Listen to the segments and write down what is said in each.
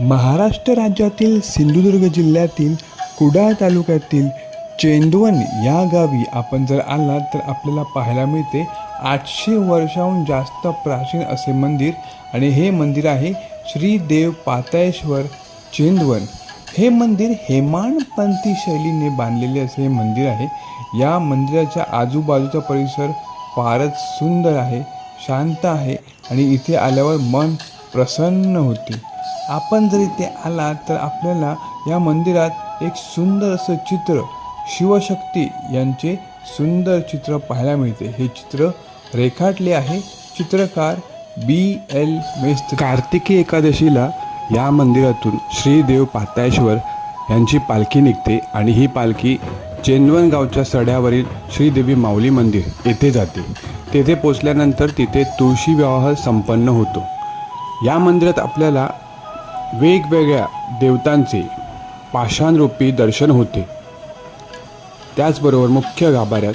महाराष्ट्र राज्यातील सिंधुदुर्ग जिल्ह्यातील कुडाळ तालुक्यातील चेंदवन या गावी आपण जर आलात तर आपल्याला पाहायला मिळते आठशे वर्षाहून जास्त प्राचीन असे मंदिर आणि हे मंदिर आहे श्री देव पाताळेश्वर चेंदवन. हे मंदिर हेमाडपंथी शैलीने बांधलेले असे हे मंदिर आहे. या मंदिराच्या आजूबाजूचा परिसर फारच सुंदर आहे शांत आहे आणि इथे आल्यावर मन प्रसन्न होते. आपण जर इथे आलात तर आपल्याला या मंदिरात एक सुंदर असं चित्र शिवशक्ती यांचे सुंदर चित्र पाहायला मिळते. हे चित्र रेखाटले आहे. चित्रकार बी एल मेस्त्री. कार्तिकी एकादशीला या मंदिरातून श्रीदेव पाताळेश्वर यांची पालखी निघते आणि ही पालखी चेंदवन गावच्या सड्यावरील श्रीदेवी माऊली मंदिर येथे जाते. तेथे पोचल्यानंतर तिथे तुळशी विवाह संपन्न होतो. या मंदिरात आपल्याला वेगवेगळ्या देवतांचे पाषाणरूपी दर्शन होते. त्याचबरोबर मुख्य गाभाऱ्यात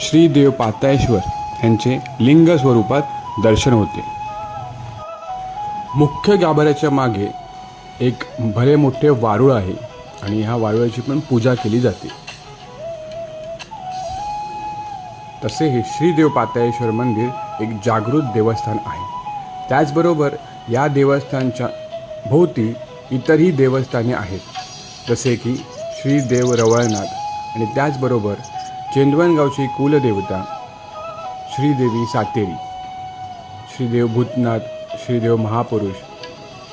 श्रीदेव पातायेश्वर पाताळेश्वर यांचे लिंग स्वरूपात दर्शन होते. मुख्य गाभाऱ्याच्या मागे एक भले मोठे वारुळ आहे आणि ह्या वारुळाची पण पूजा केली जाते. तसे हे श्रीदेव पाताळेश्वर मंदिर एक जागृत देवस्थान आहे. त्याचबरोबर या देवस्थानच्या भोवती इतरही देवस्थाने आहेत जसे की श्रीदेव रवळनाथ आणि त्याचबरोबर चेंदवणगावची कुलदेवता श्रीदेवी सातेरी श्रीदेव भूतनाथ श्रीदेव महापुरुष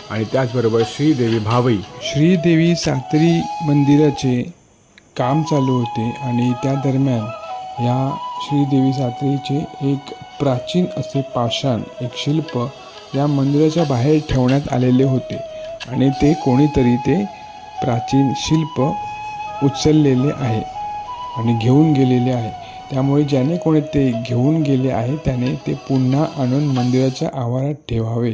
आणि त्याचबरोबर श्रीदेवी भावई. श्रीदेवी सातेरी मंदिराचे काम चालू होते आणि त्या दरम्यान या श्रीदेवी सातेरीचे एक प्राचीन असे पाषाण एक शिल्प या मंदिराच्या बाहेर ठेवण्यात आलेले होते. आणि ते कोणीतरी ते प्राचीन शिल्प उचललेले आहे आणि घेऊन गेलेले आहे. त्यामुळे ज्याने कोणी ते घेऊन गेले आहे त्याने ते पुन्हा आणून मंदिराच्या आवारात ठेवावे.